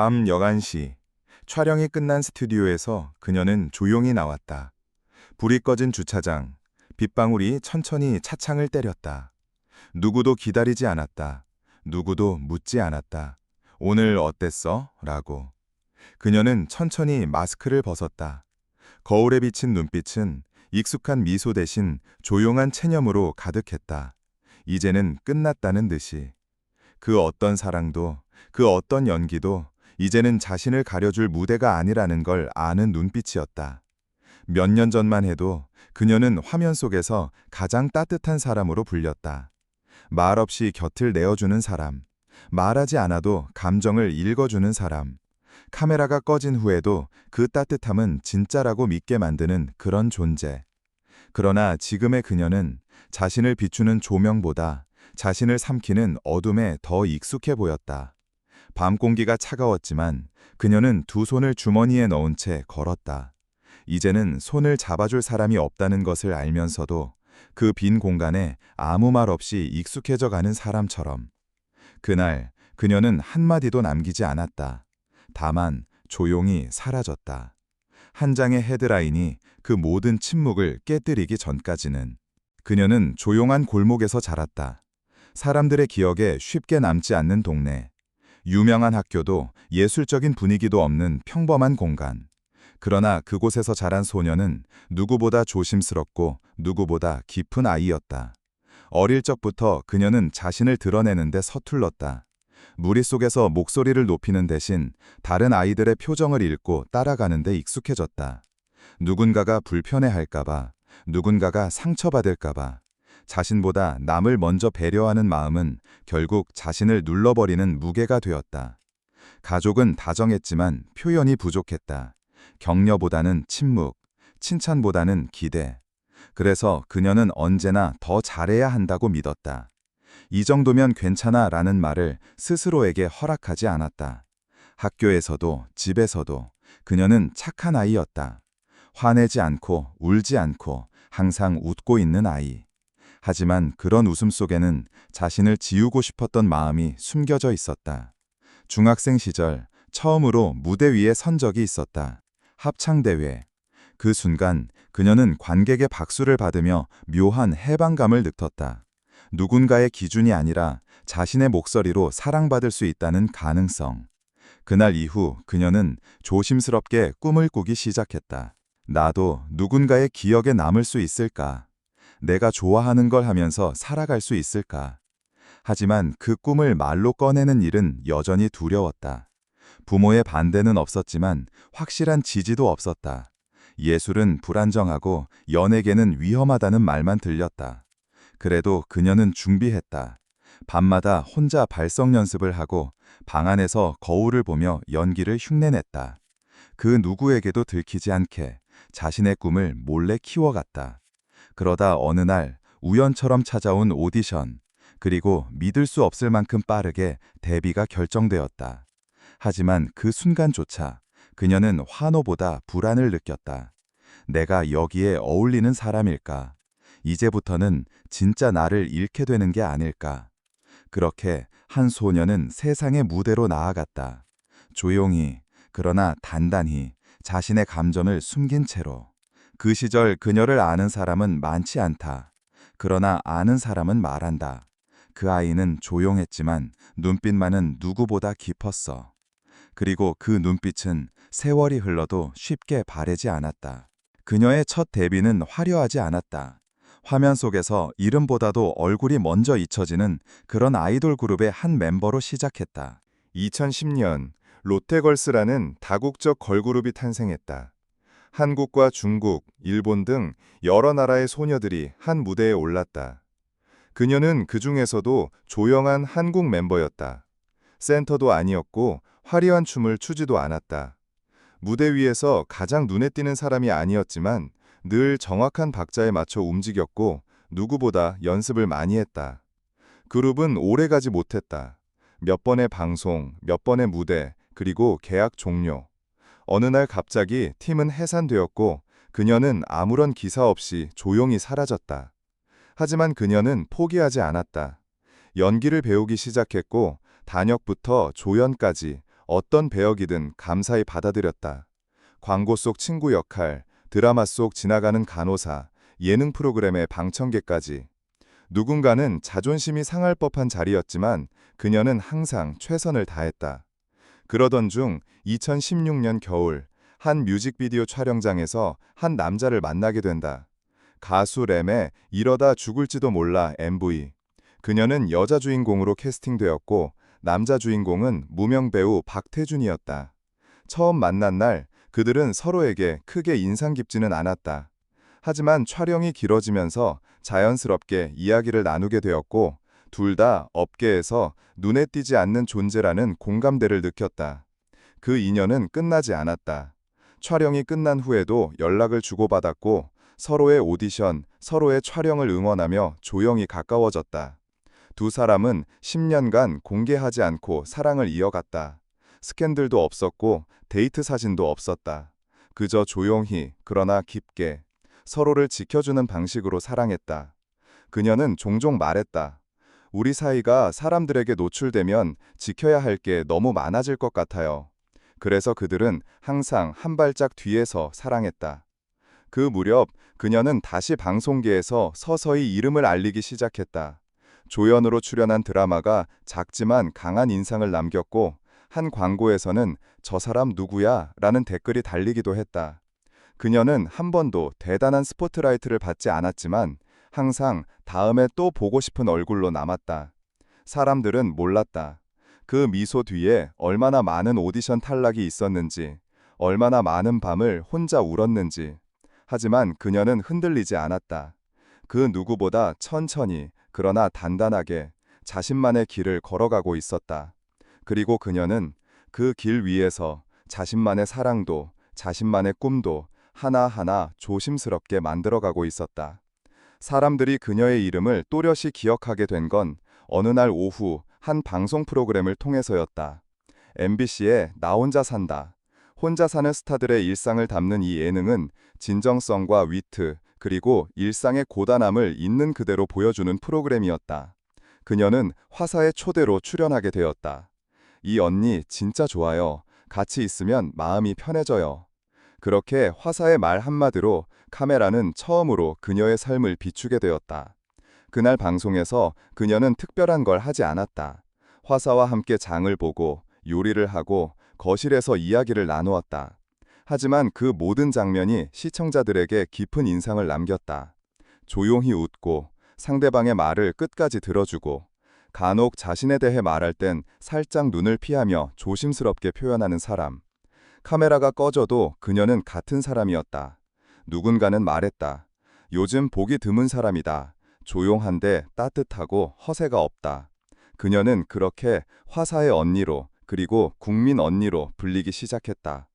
밤 여간시 촬영이 끝난 스튜디오에서 그녀는 조용히 나왔다. 불이 꺼진 주차장, 빗방울이 천천히 차창을 때렸다. 누구도 기다리지 않았다. 누구도 묻지 않았다. 오늘 어땠어? 라고. 그녀는 천천히 마스크를 벗었다. 거울에 비친 눈빛은 익숙한 미소 대신 조용한 체념으로 가득했다. 이제는 끝났다는 듯이. 그 어떤 사랑도, 그 어떤 연기도 이제는 자신을 가려줄 무대가 아니라는 걸 아는 눈빛이었다. 몇 년 전만 해도 그녀는 화면 속에서 가장 따뜻한 사람으로 불렸다. 말없이 곁을 내어주는 사람, 말하지 않아도 감정을 읽어주는 사람, 카메라가 꺼진 후에도 그 따뜻함은 진짜라고 믿게 만드는 그런 존재. 그러나 지금의 그녀는 자신을 비추는 조명보다 자신을 삼키는 어둠에 더 익숙해 보였다. 밤 공기가 차가웠지만 그녀는 두 손을 주머니에 넣은 채 걸었다. 이제는 손을 잡아줄 사람이 없다는 것을 알면서도 그 빈 공간에 아무 말 없이 익숙해져 가는 사람처럼. 그날 그녀는 한마디도 남기지 않았다. 다만 조용히 사라졌다. 한 장의 헤드라인이 그 모든 침묵을 깨뜨리기 전까지는 그녀는 조용한 골목에서 자랐다. 사람들의 기억에 쉽게 남지 않는 동네. 유명한 학교도 예술적인 분위기도 없는 평범한 공간. 그러나 그곳에서 자란 소녀는 누구보다 조심스럽고 누구보다 깊은 아이였다. 어릴 적부터 그녀는 자신을 드러내는데 서툴렀다. 무리 속에서 목소리를 높이는 대신 다른 아이들의 표정을 읽고 따라가는 데 익숙해졌다. 누군가가 불편해할까봐, 누군가가 상처받을까봐, 자신보다 남을 먼저 배려하는 마음은 결국 자신을 눌러버리는 무게가 되었다. 가족은 다정했지만 표현이 부족했다. 격려보다는 침묵, 칭찬보다는 기대. 그래서 그녀는 언제나 더 잘해야 한다고 믿었다. 이 정도면 괜찮아 라는 말을 스스로에게 허락하지 않았다. 학교에서도 집에서도 그녀는 착한 아이였다. 화내지 않고 울지 않고 항상 웃고 있는 아이. 하지만 그런 웃음 속에는 자신을 지우고 싶었던 마음이 숨겨져 있었다. 중학생 시절 처음으로 무대 위에 선 적이 있었다. 합창대회. 그 순간 그녀는 관객의 박수를 받으며 묘한 해방감을 느꼈다. 누군가의 기준이 아니라 자신의 목소리로 사랑받을 수 있다는 가능성. 그날 이후 그녀는 조심스럽게 꿈을 꾸기 시작했다. 나도 누군가의 기억에 남을 수 있을까? 내가 좋아하는 걸 하면서 살아갈 수 있을까? 하지만 그 꿈을 말로 꺼내는 일은 여전히 두려웠다. 부모의 반대는 없었지만 확실한 지지도 없었다. 예술은 불안정하고 연예계는 위험하다는 말만 들렸다. 그래도 그녀는 준비했다. 밤마다 혼자 발성 연습을 하고 방 안에서 거울을 보며 연기를 흉내냈다. 그 누구에게도 들키지 않게 자신의 꿈을 몰래 키워갔다. 그러다 어느 날 우연처럼 찾아온 오디션, 그리고 믿을 수 없을 만큼 빠르게 데뷔가 결정되었다. 하지만 그 순간조차 그녀는 환호보다 불안을 느꼈다. 내가 여기에 어울리는 사람일까? 이제부터는 진짜 나를 잃게 되는 게 아닐까? 그렇게 한 소녀는 세상의 무대로 나아갔다. 조용히, 그러나 단단히 자신의 감정을 숨긴 채로. 그 시절 그녀를 아는 사람은 많지 않다. 그러나 아는 사람은 말한다. 그 아이는 조용했지만 눈빛만은 누구보다 깊었어. 그리고 그 눈빛은 세월이 흘러도 쉽게 바래지 않았다. 그녀의 첫 데뷔는 화려하지 않았다. 화면 속에서 이름보다도 얼굴이 먼저 잊혀지는 그런 아이돌 그룹의 한 멤버로 시작했다. 2010년 롯데걸스라는 다국적 걸그룹이 탄생했다. 한국과 중국, 일본 등 여러 나라의 소녀들이 한 무대에 올랐다. 그녀는 그 중에서도 조용한 한국 멤버였다. 센터도 아니었고 화려한 춤을 추지도 않았다. 무대 위에서 가장 눈에 띄는 사람이 아니었지만 늘 정확한 박자에 맞춰 움직였고 누구보다 연습을 많이 했다. 그룹은 오래가지 못했다. 몇 번의 방송, 몇 번의 무대, 그리고 계약 종료. 어느 날 갑자기 팀은 해산되었고 그녀는 아무런 기사 없이 조용히 사라졌다. 하지만 그녀는 포기하지 않았다. 연기를 배우기 시작했고 단역부터 조연까지 어떤 배역이든 감사히 받아들였다. 광고 속 친구 역할, 드라마 속 지나가는 간호사, 예능 프로그램의 방청객까지. 누군가는 자존심이 상할 법한 자리였지만 그녀는 항상 최선을 다했다. 그러던 중 2016년 겨울 한 뮤직비디오 촬영장에서 한 남자를 만나게 된다. 가수 램의 이러다 죽을지도 몰라 MV. 그녀는 여자 주인공으로 캐스팅되었고 남자 주인공은 무명 배우 박태준이었다. 처음 만난 날 그들은 서로에게 크게 인상 깊지는 않았다. 하지만 촬영이 길어지면서 자연스럽게 이야기를 나누게 되었고 둘 다 업계에서 눈에 띄지 않는 존재라는 공감대를 느꼈다. 그 인연은 끝나지 않았다. 촬영이 끝난 후에도 연락을 주고받았고 서로의 오디션, 서로의 촬영을 응원하며 조용히 가까워졌다. 두 사람은 10년간 공개하지 않고 사랑을 이어갔다. 스캔들도 없었고 데이트 사진도 없었다. 그저 조용히 그러나 깊게 서로를 지켜주는 방식으로 사랑했다. 그녀는 종종 말했다. 우리 사이가 사람들에게 노출되면 지켜야 할 게 너무 많아질 것 같아요. 그래서 그들은 항상 한 발짝 뒤에서 사랑했다. 그 무렵 그녀는 다시 방송계에서 서서히 이름을 알리기 시작했다. 조연으로 출연한 드라마가 작지만 강한 인상을 남겼고 한 광고에서는 저 사람 누구야? 라는 댓글이 달리기도 했다. 그녀는 한 번도 대단한 스포트라이트를 받지 않았지만 항상 다음에 또 보고 싶은 얼굴로 남았다. 사람들은 몰랐다. 그 미소 뒤에 얼마나 많은 오디션 탈락이 있었는지, 얼마나 많은 밤을 혼자 울었는지. 하지만 그녀는 흔들리지 않았다. 그 누구보다 천천히, 그러나 단단하게 자신만의 길을 걸어가고 있었다. 그리고 그녀는 그 길 위에서 자신만의 사랑도, 자신만의 꿈도 하나하나 조심스럽게 만들어가고 있었다. 사람들이 그녀의 이름을 또렷이 기억하게 된 건 어느 날 오후 한 방송 프로그램을 통해서였다. MBC의 나 혼자 산다. 혼자 사는 스타들의 일상을 담는 이 예능은 진정성과 위트, 그리고 일상의 고단함을 있는 그대로 보여주는 프로그램이었다. 그녀는 화사의 초대로 출연하게 되었다. 이 언니 진짜 좋아요. 같이 있으면 마음이 편해져요. 그렇게 화사의 말 한마디로 카메라는 처음으로 그녀의 삶을 비추게 되었다. 그날 방송에서 그녀는 특별한 걸 하지 않았다. 화사와 함께 장을 보고 요리를 하고 거실에서 이야기를 나누었다. 하지만 그 모든 장면이 시청자들에게 깊은 인상을 남겼다. 조용히 웃고 상대방의 말을 끝까지 들어주고 간혹 자신에 대해 말할 땐 살짝 눈을 피하며 조심스럽게 표현하는 사람. 카메라가 꺼져도 그녀는 같은 사람이었다. 누군가는 말했다. 요즘 보기 드문 사람이다. 조용한데 따뜻하고 허세가 없다. 그녀는 그렇게 화사의 언니로 그리고 국민 언니로 불리기 시작했다.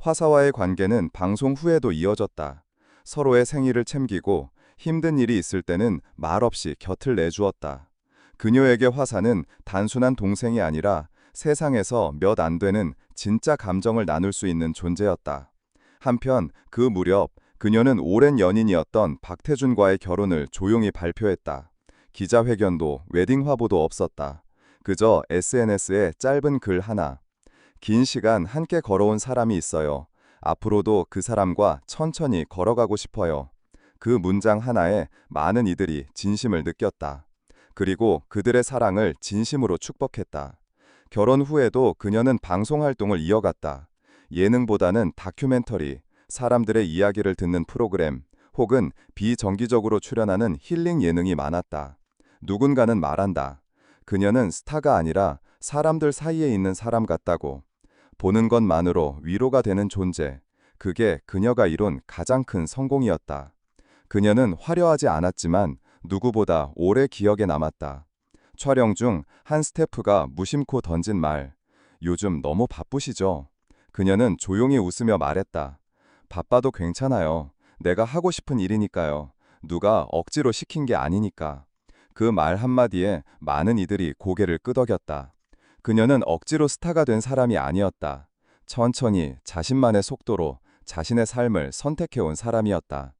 화사와의 관계는 방송 후에도 이어졌다. 서로의 생일을 챙기고 힘든 일이 있을 때는 말없이 곁을 내주었다. 그녀에게 화사는 단순한 동생이 아니라 세상에서 몇 안 되는 진짜 감정을 나눌 수 있는 존재였다. 한편 그 무렵 그녀는 오랜 연인이었던 박태준과의 결혼을 조용히 발표했다. 기자회견도 웨딩 화보도 없었다. 그저 SNS에 짧은 글 하나. 긴 시간 함께 걸어온 사람이 있어요. 앞으로도 그 사람과 천천히 걸어가고 싶어요. 그 문장 하나에 많은 이들이 진심을 느꼈다. 그리고 그들의 사랑을 진심으로 축복했다. 결혼 후에도 그녀는 방송 활동을 이어갔다. 예능보다는 다큐멘터리, 사람들의 이야기를 듣는 프로그램, 혹은 비정기적으로 출연하는 힐링 예능이 많았다. 누군가는 말한다. 그녀는 스타가 아니라 사람들 사이에 있는 사람 같다고. 보는 것만으로 위로가 되는 존재. 그게 그녀가 이룬 가장 큰 성공이었다. 그녀는 화려하지 않았지만 누구보다 오래 기억에 남았다. 촬영 중 한 스태프가 무심코 던진 말. 요즘 너무 바쁘시죠? 그녀는 조용히 웃으며 말했다. 바빠도 괜찮아요. 내가 하고 싶은 일이니까요. 누가 억지로 시킨 게 아니니까. 그 말 한마디에 많은 이들이 고개를 끄덕였다. 그녀는 억지로 스타가 된 사람이 아니었다. 천천히 자신만의 속도로 자신의 삶을 선택해온 사람이었다.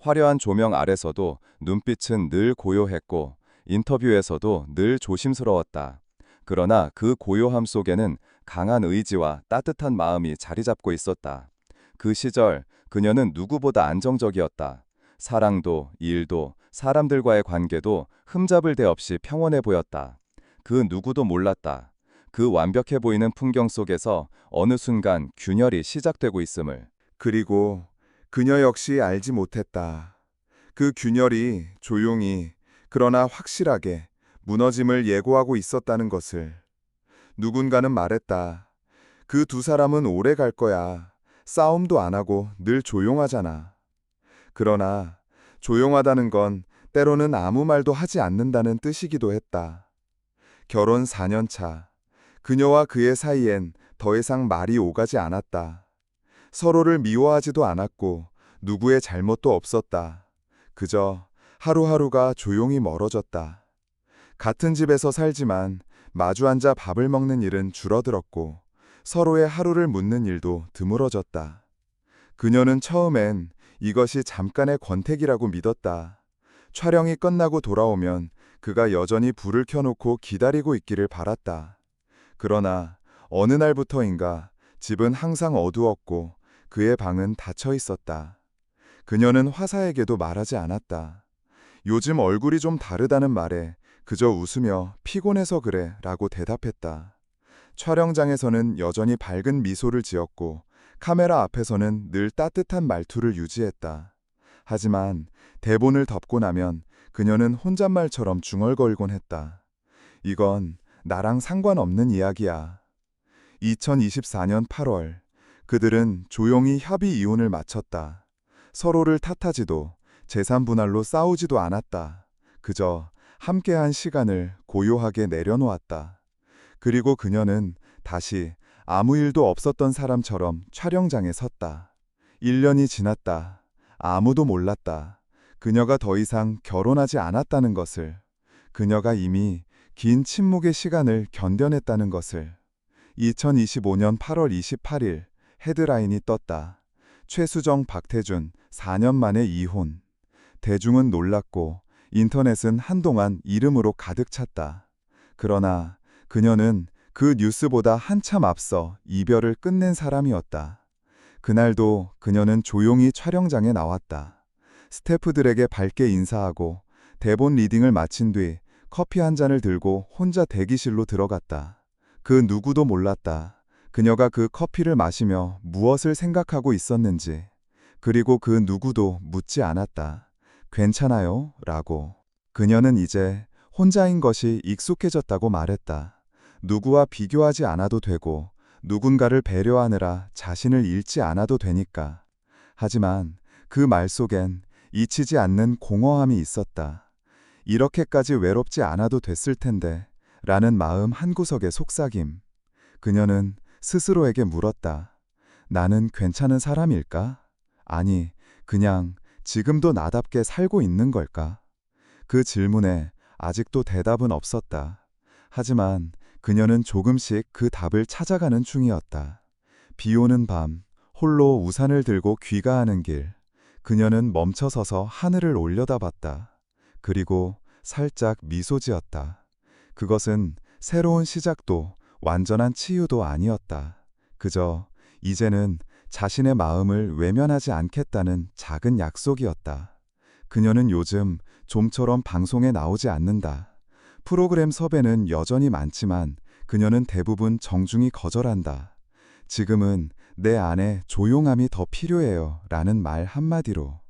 화려한 조명 아래서도 눈빛은 늘 고요했고 인터뷰에서도 늘 조심스러웠다. 그러나 그 고요함 속에는 강한 의지와 따뜻한 마음이 자리 잡고 있었다. 그 시절 그녀는 누구보다 안정적이었다. 사랑도, 일도, 사람들과의 관계도 흠잡을 데 없이 평온해 보였다. 그 누구도 몰랐다. 그 완벽해 보이는 풍경 속에서 어느 순간 균열이 시작되고 있음을. 그리고 그녀 역시 알지 못했다. 그 균열이 조용히 그러나 확실하게 무너짐을 예고하고 있었다는 것을. 누군가는 말했다. 그 두 사람은 오래 갈 거야. 싸움도 안 하고 늘 조용하잖아. 그러나 조용하다는 건 때로는 아무 말도 하지 않는다는 뜻이기도 했다. 결혼 4년 차. 그녀와 그의 사이엔 더 이상 말이 오가지 않았다. 서로를 미워하지도 않았고 누구의 잘못도 없었다. 그저 하루하루가 조용히 멀어졌다. 같은 집에서 살지만 마주 앉아 밥을 먹는 일은 줄어들었고 서로의 하루를 묻는 일도 드물어졌다. 그녀는 처음엔 이것이 잠깐의 권태기라고 믿었다. 촬영이 끝나고 돌아오면 그가 여전히 불을 켜놓고 기다리고 있기를 바랐다. 그러나 어느 날부터인가 집은 항상 어두웠고 그의 방은 닫혀 있었다. 그녀는 화사에게도 말하지 않았다. 요즘 얼굴이 좀 다르다는 말에 그저 웃으며 피곤해서 그래 라고 대답했다. 촬영장에서는 여전히 밝은 미소를 지었고 카메라 앞에서는 늘 따뜻한 말투를 유지했다. 하지만 대본을 덮고 나면 그녀는 혼잣말처럼 중얼거리곤 했다. 이건 나랑 상관없는 이야기야. 2024년 8월 그들은 조용히 협의 이혼을 마쳤다. 서로를 탓하지도 재산 분할로 싸우지도 않았다. 그저 함께한 시간을 고요하게 내려놓았다. 그리고 그녀는 다시 아무 일도 없었던 사람처럼 촬영장에 섰다. 1년이 지났다. 아무도 몰랐다. 그녀가 더 이상 결혼하지 않았다는 것을. 그녀가 이미 긴 침묵의 시간을 견뎌냈다는 것을. 2025년 8월 28일 헤드라인이 떴다. 최수정 박태준 4년 만에 이혼. 대중은 놀랐고 인터넷은 한동안 이름으로 가득 찼다. 그러나 그녀는 그 뉴스보다 한참 앞서 이별을 끝낸 사람이었다. 그날도 그녀는 조용히 촬영장에 나왔다. 스태프들에게 밝게 인사하고 대본 리딩을 마친 뒤 커피 한 잔을 들고 혼자 대기실로 들어갔다. 그 누구도 몰랐다. 그녀가 그 커피를 마시며 무엇을 생각하고 있었는지. 그리고 그 누구도 묻지 않았다. 괜찮아요? 라고. 그녀는 이제 혼자인 것이 익숙해졌다고 말했다. 누구와 비교하지 않아도 되고 누군가를 배려하느라 자신을 잃지 않아도 되니까. 하지만 그 말 속엔 잊히지 않는 공허함이 있었다. 이렇게까지 외롭지 않아도 됐을 텐데 라는 마음 한구석의 속삭임. 그녀는 스스로에게 물었다. 나는 괜찮은 사람일까? 아니, 그냥 지금도 나답게 살고 있는 걸까? 그 질문에 아직도 대답은 없었다. 하지만 그녀는 조금씩 그 답을 찾아가는 중이었다. 비 오는 밤, 홀로 우산을 들고 귀가하는 길. 그녀는 멈춰서서 하늘을 올려다 봤다. 그리고 살짝 미소 지었다. 그것은 새로운 시작도 완전한 치유도 아니었다. 그저 이제는 자신의 마음을 외면하지 않겠다는 작은 약속이었다. 그녀는 요즘 좀처럼 방송에 나오지 않는다. 프로그램 섭외는 여전히 많지만 그녀는 대부분 정중히 거절한다. 지금은 내 안에 조용함이 더 필요해요. 라는 말 한마디로.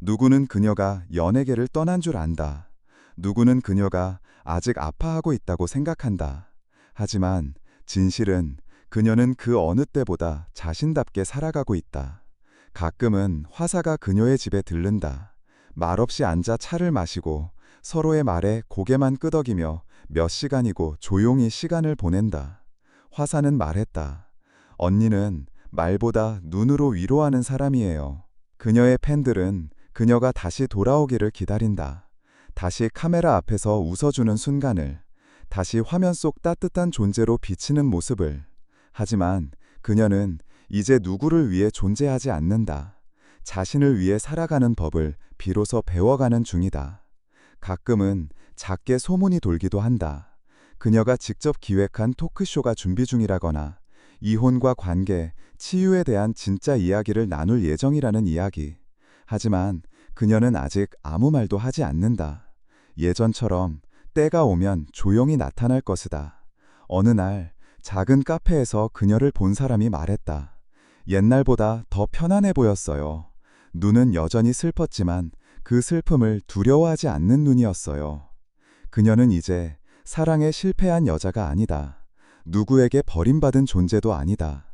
누구는 그녀가 연예계를 떠난 줄 안다. 누구는 그녀가 아직 아파하고 있다고 생각한다. 하지만 진실은 그녀는 그 어느 때보다 자신답게 살아가고 있다. 가끔은 화사가 그녀의 집에 들른다. 말없이 앉아 차를 마시고 서로의 말에 고개만 끄덕이며 몇 시간이고 조용히 시간을 보낸다. 화사는 말했다. 언니는 말보다 눈으로 위로하는 사람이에요. 그녀의 팬들은 그녀가 다시 돌아오기를 기다린다. 다시 카메라 앞에서 웃어주는 순간을, 다시 화면 속 따뜻한 존재로 비치는 모습을. 하지만 그녀는 이제 누구를 위해 존재하지 않는다. 자신을 위해 살아가는 법을 비로소 배워가는 중이다. 가끔은 작게 소문이 돌기도 한다. 그녀가 직접 기획한 토크쇼가 준비 중이라거나 이혼과 관계, 치유에 대한 진짜 이야기를 나눌 예정이라는 이야기. 하지만 그녀는 아직 아무 말도 하지 않는다. 예전처럼 때가 오면 조용히 나타날 것이다. 어느 날 작은 카페에서 그녀를 본 사람이 말했다. 옛날보다 더 편안해 보였어요. 눈은 여전히 슬펐지만 그 슬픔을 두려워하지 않는 눈이었어요. 그녀는 이제 사랑에 실패한 여자가 아니다. 누구에게 버림받은 존재도 아니다.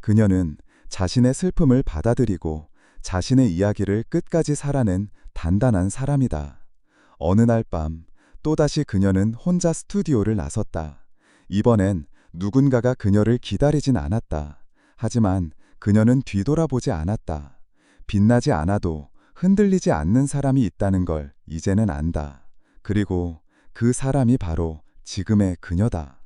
그녀는 자신의 슬픔을 받아들이고 자신의 이야기를 끝까지 살아낸 단단한 사람이다. 어느 날 밤, 또다시 그녀는 혼자 스튜디오를 나섰다. 이번엔 누군가가 그녀를 기다리진 않았다. 하지만 그녀는 뒤돌아보지 않았다. 빛나지 않아도 흔들리지 않는 사람이 있다는 걸 이제는 안다. 그리고 그 사람이 바로 지금의 그녀다.